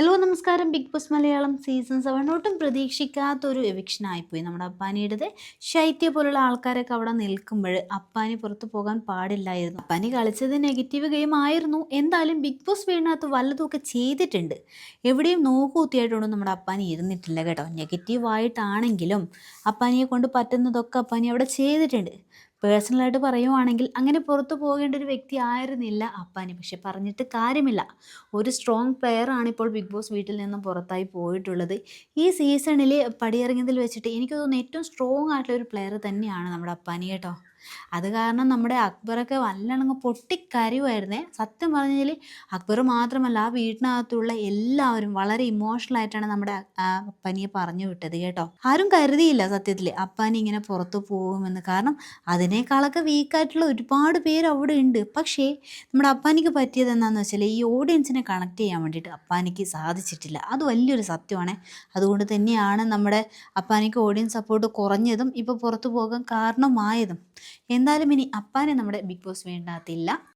Hello നമസ്കാരം. Bigg Boss Malayalam season seven ഒട്ടും പ്രതീക്ഷിക്കാത്തൊരു എവിക്ഷനായിപ്പോയി നമ്മുടെ അപ്പാനിയുടേത് ശൈത്യ പോലുള്ള ആൾക്കാരൊക്കെ അവിടെ നിൽക്കുമ്പോൾ അപ്പാനി പുറത്തു പോകാൻ പാടില്ലായിരുന്നു. അപ്പാനി കളിച്ചത് നെഗറ്റീവ് ഗെയിം ആയിരുന്നു. എന്തായാലും ബിഗ് ബോസ് വീടിനകത്ത് വല്ലതുമൊക്കെ ചെയ്തിട്ടുണ്ട്. എവിടെയും നോക്കൂത്തിയായിട്ടൊന്നും നമ്മുടെ അപ്പാനി ഇരുന്നിട്ടില്ല കേട്ടോ. നെഗറ്റീവായിട്ടാണെങ്കിലും അപ്പാനിയെ കൊണ്ട് പറ്റുന്നതൊക്കെ അപ്പാനി അവിടെ ചെയ്തിട്ടുണ്ട്. പേഴ്സണലായിട്ട് പറയുവാണെങ്കിൽ അങ്ങനെ പുറത്തു പോകേണ്ട ഒരു വ്യക്തി ആയിരുന്നില്ല അപ്പാനി. പക്ഷെ പറഞ്ഞിട്ട് കാര്യമില്ല. ഒരു സ്ട്രോങ് പ്ലെയർ ഇപ്പോൾ ബിഗ് ബോസ് വീട്ടിൽ നിന്നും പുറത്തായി പോയിട്ടുള്ളത്. ഈ സീസണിൽ പടിയിറങ്ങിയതിൽ വെച്ചിട്ട് എനിക്ക് തോന്നുന്നു ഏറ്റവും സ്ട്രോങ് ആയിട്ടുള്ള ഒരു പ്ലെയർ തന്നെയാണ് നമ്മുടെ അപ്പാനി കേട്ടോ. അത് കാരണം നമ്മുടെ അക്ബറൊക്കെ വല്ലണങ്ങ് പൊട്ടിക്കരയുമായിരുന്നേ സത്യം പറഞ്ഞാൽ അക്ബർ മാത്രമല്ല ആ വീട്ടിനകത്തുള്ള എല്ലാവരും വളരെ ഇമോഷണൽ ആയിട്ടാണ് നമ്മുടെ അപ്പനിയെ പറഞ്ഞു വിട്ടത് കേട്ടോ. ആരും കരുതിയില്ല സത്യത്തിൽ അപ്പാനി ഇങ്ങനെ പുറത്തു പോകുമെന്ന്. കാരണം അതിനേക്കാളൊക്കെ വീക്കായിട്ടുള്ള ഒരുപാട് പേര് അവിടെ ഉണ്ട്. പക്ഷേ നമ്മുടെ അപ്പാനിക്ക് പറ്റിയത് എന്താണെന്ന് വെച്ചാൽ ഈ ഓഡിയൻസിനെ കണക്ട് ചെയ്യാൻ വേണ്ടിയിട്ട് അപ്പാനിക്ക് സാധിച്ചിട്ടില്ല. അത് വലിയൊരു സത്യമാണ്. അതുകൊണ്ട് തന്നെയാണ് നമ്മുടെ അപ്പാനിക്ക് ഓഡിയൻസ് സപ്പോർട്ട് കുറഞ്ഞതും ഇപ്പോൾ പുറത്തു പോകാൻ കാരണമായതും. എന്തായാലും ഇനി അപ്പാനെ നമ്മുടെ ബിഗ് ബോസ് വേണ്ടാത്തില്ല